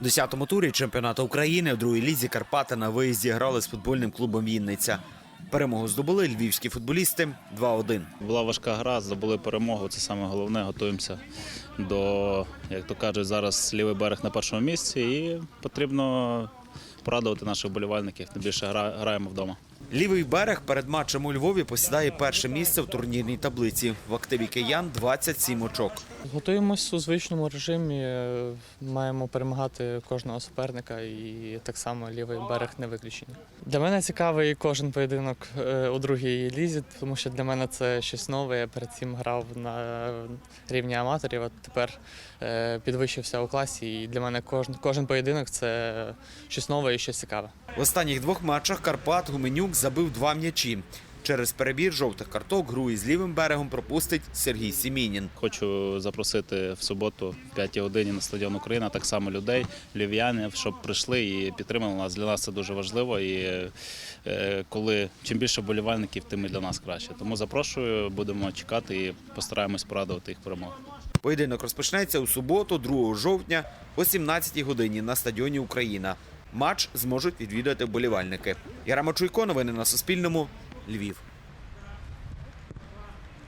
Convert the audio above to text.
У 10-му турі чемпіонату України в другій лізі Карпати на виїзді грали з футбольним клубом Вінниця. Перемогу здобули львівські футболісти 2-1. Була важка гра, здобули перемогу. Це саме головне. Готуємося до, як то кажуть, зараз лівий берег на першому місці, і потрібно порадувати наших вболівальників. Тим більше гра- граємо вдома. Лівий берег перед матчем у Львові посідає перше місце в турнірній таблиці. В активі киян 27 очок. Готуємось у звичному режимі. е, Маємо перемагати кожного суперника, і так само лівий берег не виключення. Для мене цікавий кожен поєдинок е, у другій лізі, тому що для мене це щось нове. Я перед цим грав на рівні аматорів, а тепер е, підвищився у класі. І для мене кожен, кожен поєдинок це щось нове і щось цікаве. В останніх двох матчах Карпат Гуменюк забив два м'ячі. Через перебір жовтих карток гру із лівим берегом пропустить Сергій Сімінін. Хочу запросити в суботу в 5 годині на стадіон Україна так само людей, львів'янів, щоб прийшли і підтримали нас. Для нас це дуже важливо. І е, коли чим більше болівальників, тим і для нас краще. Тому запрошую, будемо чекати і постараємось порадувати їх перемогу. Поєдинок розпочнеться у суботу, 2 жовтня, о 17 годині на стадіоні Україна. Матч зможуть відвідати вболівальники. Яра Чуйко, новини на Суспільному, Львів.